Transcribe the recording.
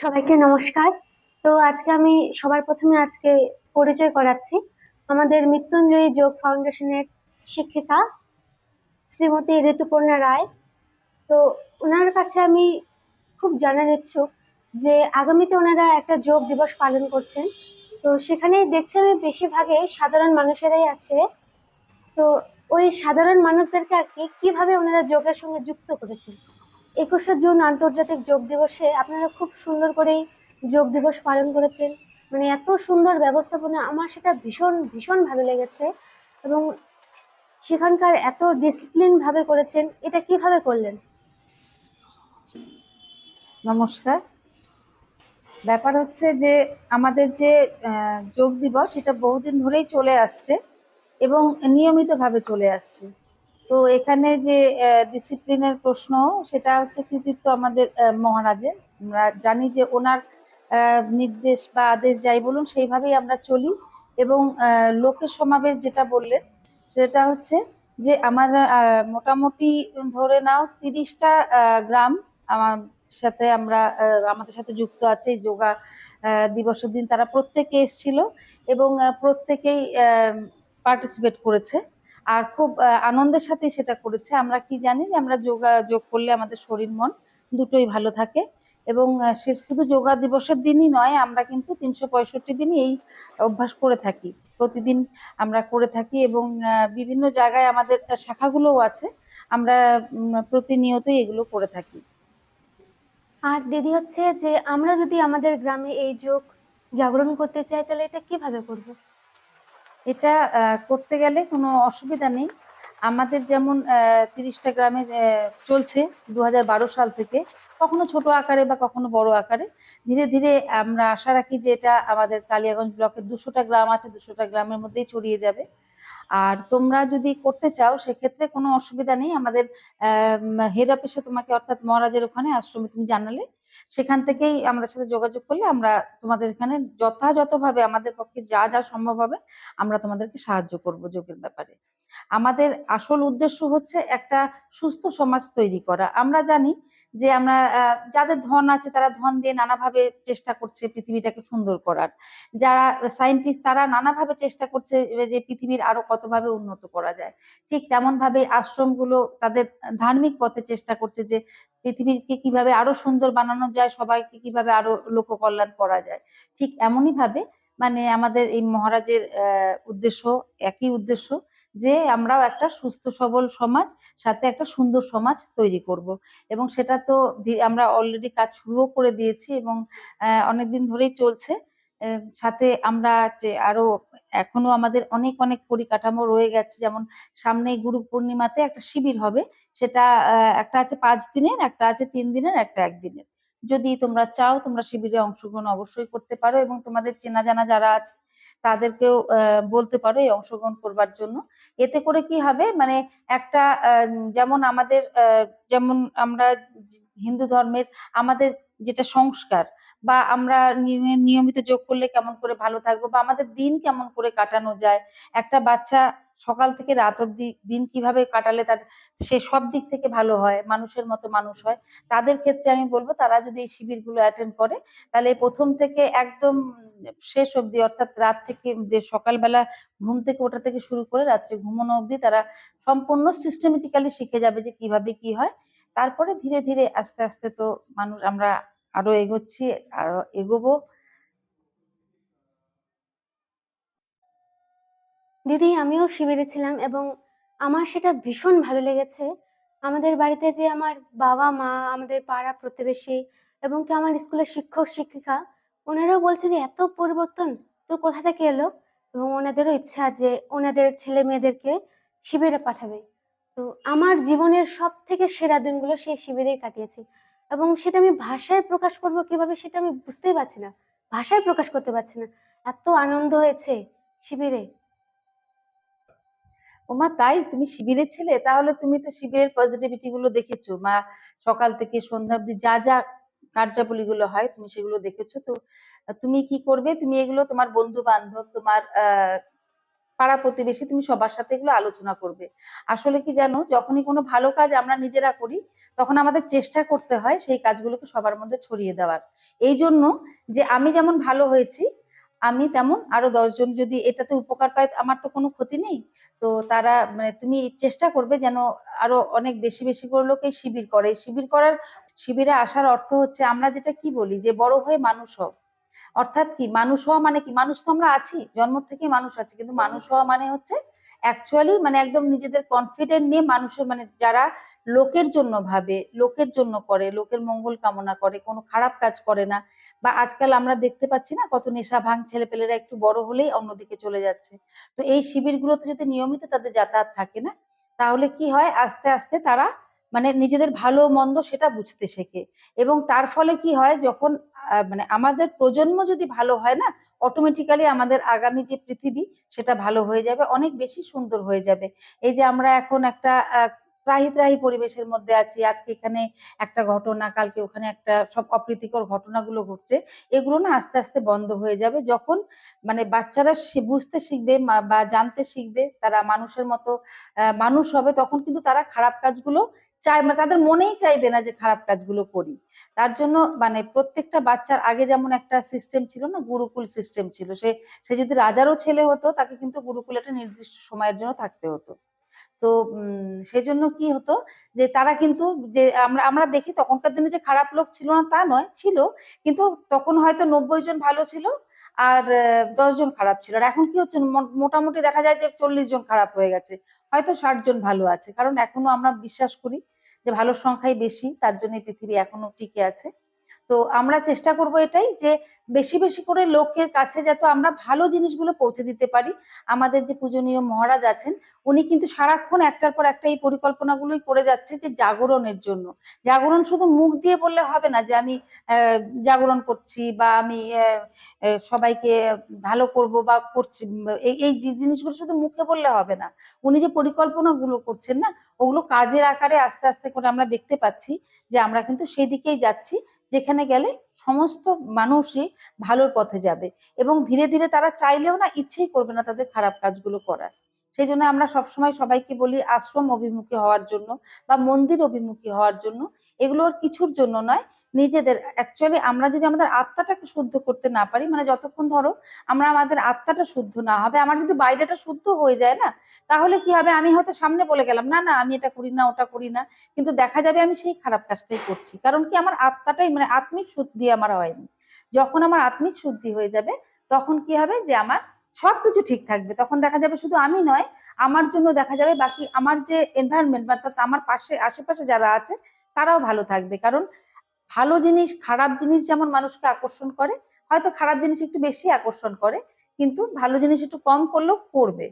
সবাইকে নমস্কার। তো আজকে আমি সবার প্রথমে আজকে পরিচয় করাচ্ছি। আমাদের মৃত্যুঞ্জয়ী যোগ ফাউন্ডেশনের শিক্ষিকা শ্রীমতী ঋতুপর্ণা রায়। তো ওনার কাছে আমি খুব জানার ইচ্ছুক যে আগামীতে ওনারা একটা যোগ দিবস পালন করছেন। তো সেখানে দেখছি আমি বেশিরভাগে সাধারণ মানুষেরাই আছে। তো ওই সাধারণ মানুষদেরকে আর কি, কীভাবে ওনারা যোগের সঙ্গে যুক্ত করেছেন? একুশে জুন আন্তর্জাতিক যোগ দিবসে আপনারা খুব সুন্দর করেই যোগ দিবস পালন করেছেন। মানে এত সুন্দর ব্যবস্থাপনা, আমার সেটা ভীষণ ভীষণ ভালো লেগেছে এবং সেখানকার এত ডিসিপ্লিন ভাবে করেছেন, এটা কীভাবে করলেন? নমস্কার। ব্যাপার হচ্ছে যে, আমাদের যে যোগ দিবস এটা বহুদিন ধরেই চলে আসছে এবং নিয়মিতভাবে চলে আসছে। তো এখানে যে ডিসিপ্লিনের প্রশ্ন সেটা হচ্ছে কৃতিত্ব আমাদের মহারাজের। আমরা জানি যে ওনার নির্দেশ বা আদেশ যাই বলুন, সেইভাবেই আমরা চলি। এবং লোকের সমাবেশ যেটা বললেন, সেটা হচ্ছে যে আমার মোটামুটি ধরে নাও তিরিশটা গ্রাম আমার সাথে আমরা আমাদের সাথে যুক্ত আছে। যোগা দিবসের দিন তারা প্রত্যেকে এসেছিল এবং প্রত্যেকেই পার্টিসিপেট করেছে। আর খুব আনন্দের সাথেই সেটা করেছে। আমরা কি জানি যে আমরা যোগা, যোগ করলে আমাদের শরীর, মন দুটোই ভালো থাকে এবং সে শুধু যোগা দিবসের দিনই নয়, আমরা কিন্তু তিনশো পঁয়ষট্টি দিনই এই অভ্যাস করে থাকি। প্রতিদিন আমরা করে থাকি এবং বিভিন্ন জায়গায় আমাদের শাখাগুলোও আছে। আমরা প্রতিনিয়তই এগুলো করে থাকি। আর দিদি হচ্ছে যে আমরা যদি আমাদের গ্রামে এই যোগ জাগরণ করতে চাই, তাহলে এটা কীভাবে করব? এটা করতে গেলে কোনো অসুবিধা নেই। আমাদের যেমন তিরিশটা গ্রামে চলছে দু হাজার বারো সাল থেকে। কখনো ছোট আকারে বা কখনো বড় আকারে। ধীরে ধীরে আমরা আশা রাখি যে এটা আমাদের কালিয়াগঞ্জ ব্লকের দুশোটা গ্রাম আছে, দুশোটা গ্রামের মধ্যেই ছড়িয়ে যাবে। আর তোমরা যদি করতে চাও, সেক্ষেত্রে কোনো অসুবিধা নেই। আমাদের হেড অফিসে তোমাকে, অর্থাৎ মহারাজের ওখানে আশ্রমে তুমি জানালে। সেখান থেকেই আমাদের সাথে যোগাযোগ করলে আমরা তোমাদের এখানে যথাযথভাবে আমাদের পক্ষে যা যা সম্ভব হবে আমরা তোমাদেরকে সাহায্য করব যোগের ব্যাপারে। আমাদের আসল উদ্দেশ্য হচ্ছে একটা সুস্থ সমাজ তৈরি করা। আমরা জানি যে আমরা যাদের ধন আছে তারা ধন দিয়ে নানাভাবে চেষ্টা করছে পৃথিবীটাকে সুন্দর করার। যারা সায়েন্টিস্ট তারা নানাভাবে চেষ্টা করছে যে পৃথিবীর আরও কতভাবে উন্নত করা যায়। ঠিক তেমন ভাবে আশ্রমগুলো তাদের ধার্মিক পথে চেষ্টা করছে যে পৃথিবীকে কীভাবে আরও সুন্দর বানানো যায়, সবাইকে কীভাবে আরও লোক কল্যাণ করা যায়। ঠিক এমনই ভাবে মানে আমাদের এই মহারাজের উদ্দেশ্য, একই উদ্দেশ্য যে আমরাও একটা সুস্থ, সবল সমাজ, সাথে একটা সুন্দর সমাজ তৈরি করব। এবং সেটা তো আমরা অলরেডি কাজ শুরুও করে দিয়েছি এবং অনেকদিন ধরেই চলছে। সাথে আমরা যে আরও এখনও আমাদের অনেক অনেক পরিকাঠামো রয়ে গেছে। যেমন সামনে গুরু পূর্ণিমাতে একটা শিবির হবে। সেটা একটা আছে পাঁচ দিনের, একটা আছে তিন দিনের, একটা একদিনের। যদি তোমরা চাও, তোমরা শিবিরে অংশগ্রহণ অবশ্যই করতে পারো এবং তোমাদের চেনা জানা যারা আছে, তাদেরকেও বলতে পারো এই অংশগ্রহণ করবার জন্য। এতে করে কি হবে? মানে একটা যেমন আমাদের যেমন আমরা হিন্দু ধর্মের আমাদের যেটা সংস্কার বা আমরা নিয়মিত যোগ করলে কেমন করে ভালো থাকব বা আমাদের দিন কেমন করে কাটানো যায়, একটা বাচ্চা সকাল থেকে রাত অব্দি দিন কীভাবে কাটালে তার, সে সব দিক থেকে ভালো হয়, মানুষের মতো মানুষ হয়, তাদের ক্ষেত্রে আমি বলব তারা যদি এই শিবিরগুলো অ্যাটেন্ড করে, তাহলে প্রথম থেকে একদম শেষ অবধি, অর্থাৎ রাত থেকে যে সকালবেলা ঘুম থেকে ওঠা থেকে শুরু করে রাত্রে ঘুমানো অবধি তারা সম্পূর্ণ সিস্টেমেটিক্যালি শিখে যাবে যে কীভাবে কি হয়। তারপরে ধীরে ধীরে আস্তে আস্তে তো মানুষ, আমরা আরও এগোচ্ছি, আরও এগোবো। দিদি, আমিও শিবিরে ছিলাম এবং আমার সেটা ভীষণ ভালো লেগেছে। আমাদের বাড়িতে যে আমার বাবা, মা, আমাদের পাড়া প্রতিবেশী এবং কি আমার স্কুলের শিক্ষক, শিক্ষিকা, ওনারাও বলছে যে, এত পরিবর্তন, তো কোথা থেকে এলো? এবং ওনাদেরও ইচ্ছা যে ওনাদের ছেলে মেয়েদেরকে শিবিরে পাঠাবে। তো আমার জীবনের সব থেকে সেরা দিনগুলো সেই শিবিরেই কাটিয়েছি এবং সেটা আমি ভাষায় প্রকাশ করব কীভাবে সেটা আমি বুঝতেই পারছি না। ভাষায় প্রকাশ করতে পারছি না। এত আনন্দ হয়েছে শিবিরে। ওমা তাই? তুমি শিবিরে ছিলে? তাহলে তুমি তো শিবিরের পজিটিভিটি গুলো দেখেছ। মা, সকাল থেকে সন্ধ্যা অব্দি যা যা কার্যাবলী গুলো হয়, তুমি সেগুলো দেখেছ। তো, তুমি কি করবে? তুমি এগুলো তোমার বন্ধু বান্ধব তোমার পাড়া প্রতিবেশী, তুমি সবার সাথে এগুলো আলোচনা করবে। আসলে কি জানো, যখনই কোনো ভালো কাজ আমরা নিজেরা করি, তখন আমাদের চেষ্টা করতে হয় সেই কাজগুলোকে সবার মধ্যে ছড়িয়ে দেওয়ার। এই জন্য যে আমি যেমন ভালো হয়েছি আমি তেমন আরও দশজন যদি এটাতে উপকার পায়, আমার তো কোনো ক্ষতি নেই। তো তারা মানে তুমি চেষ্টা করবে যেন আরও অনেক বেশি বেশি করে লোক শিবির করে। শিবির করার, শিবিরে আসার অর্থ হচ্ছে আমরা যেটা কি বলি? যে বড় হয়ে মানুষ হোক অর্থাৎ কি? মানুষ হওয়া মানে কি? মানুষ তো আমরা আছি, জন্ম থেকে মানুষ আছি, কিন্তু মানুষ হওয়া মানে হচ্ছে অ্যাকচুয়ালি মানে একদম নিজেদের কনফিডেন্ট নিয়ে মানুষের মানে যারা লোকের জন্য ভাবে, লোকের জন্য করে, লোকের মঙ্গল কামনা করে, কোনো খারাপ কাজ করে না বা আজকাল আমরা দেখতে পাচ্ছি না কত নেশা ভাঙ ছেলেপেলেরা একটু বড় হলেই অন্যদিকে চলে যাচ্ছে। তো এই শিবিরগুলোতে যদি নিয়মিত তাদের যাতায়াত থাকে না, তাহলে কি হয়? আস্তে আস্তে তারা মানে নিজেদের ভালো মন্দ সেটা বুঝতে শেখে। এবং তার ফলে কি হয়, যখন মানে আমাদের প্রজন্ম যদি ভালো হয় না অটোমেটিক্যালি আমাদের আগামী যে পৃথিবী, সেটা ভালো হয়ে যাবে, অনেক বেশি সুন্দর হয়ে যাবে। এই যে আমরা এখন একটা ত্রাহি ত্রাহি পরিবেশের মধ্যে আছি, আজকে এখানে একটা ঘটনা, কালকে ওখানে একটা সব অপ্রীতিকর ঘটনাগুলো ঘটছে, এগুলো না আস্তে আস্তে বন্ধ হয়ে যাবে। যখন মানে বাচ্চারা বুঝতে শিখবে বা জানতে শিখবে, তারা মানুষের মতো মানুষ হবে, তখন কিন্তু তারা খারাপ কাজগুলো চায় না তাদের মনেই চাইবে না যে খারাপ কাজগুলো করি। তার জন্য মানে প্রত্যেকটা বাচ্চার আগে যেমন একটা সিস্টেম ছিল না, গুরুকুল সিস্টেম ছিল, সে সে যদি রাজারও ছেলে হতো, তাকে কিন্তু গুরুকুল একটা নির্দিষ্ট সময়ের জন্য থাকতে হতো। তো সেজন্য কি হতো যে তারা কিন্তু যে আমরা আমরা দেখি তখনকার দিনে যে খারাপ লোক ছিল না তা নয়, ছিল, কিন্তু তখন হয়তো নব্বই জন ভালো ছিল আর দশ জন খারাপ ছিল। আর এখন কি হচ্ছে মোটামুটি দেখা যায় যে চল্লিশ জন খারাপ হয়ে গেছে, হয়তো ষাট জন ভালো আছে। কারণ এখনও আমরা বিশ্বাস করি যে ভালো সংখ্যাই বেশি তার জন্য পৃথিবী এখনও টিকে আছে। তো আমরা চেষ্টা করব এটাই যে বেশি বেশি করে লোকের কাছে যাতে আমরা ভালো জিনিসগুলো পৌঁছে দিতে পারি। আমাদের যে পূজনীয় মহারাজ আছেন, উনি কিন্তু সারাক্ষণ একটার পর একটা এই পরিকল্পনাগুলোই করে যাচ্ছে যে জাগরণের জন্য। জাগরণ শুধু মুখ দিয়ে বললে হবে না যে আমি জাগরণ করছি বা আমি সবাইকে ভালো করব বা করছি, এই জিনিসগুলো শুধু মুখে বললে হবে না। উনি যে পরিকল্পনাগুলো করছেন না, ওগুলো কাজের আকারে আস্তে আস্তে করে আমরা দেখতে পাচ্ছি যে আমরা কিন্তু সেই দিকেই যাচ্ছি। যেখানে গেলে সমস্ত মানুষই ভালোর পথে যাবে এবং ধীরে ধীরে তারা চাইলেও না ইচ্ছেই করবে না তাদের খারাপ কাজগুলো করার। সেই জন্য আমরা সবসময় সবাইকে বলি আশ্রম অভিমুখী হওয়ার জন্য বা মন্দির অভিমুখী হওয়ার জন্য। এগুলোর কিছুর জন্য নয়, নিজেদের। অ্যাকচুয়ালি আমরা যদি আমাদের আত্মাটাকে শুদ্ধ করতে না পারি মানে যতক্ষণ ধরো আমরা আমাদের আত্মাটা শুদ্ধ না হবে, আমার যদি বাইরেটা শুদ্ধ হয়ে যায় না, তাহলে কি হবে? আমি হয়তো সামনে বলে গেলাম, না না, আমি এটা করি না, ওটা করি না। কিন্তু দেখা যাবে আমি সেই খারাপ কাজটাই করছি। কারণ কি আমার আত্মাটাই মানে আত্মিক শুদ্ধি আমার হয়নি। যখন আমার আত্মিক শুদ্ধি হয়ে যাবে, তখন কি হবে? যে আমার সবকিছু ঠিক থাকবে। তখন দেখা যাবে শুধু আমি নয়, আমার জন্য দেখা যাবে বাকি আমার যে এনভায়রনমেন্ট অর্থাৎ আমার পাশে, আশেপাশে যারা আছে, তারাও ভালো থাকবে। কারণ ভালো জিনিস, খারাপ জিনিস যেমন মানুষকে আকর্ষণ করে, হয়তো খারাপ জিনিস একটু বেশি আকর্ষণ করে, কিন্তু ভালো জিনিস একটু কম করলেও করবে।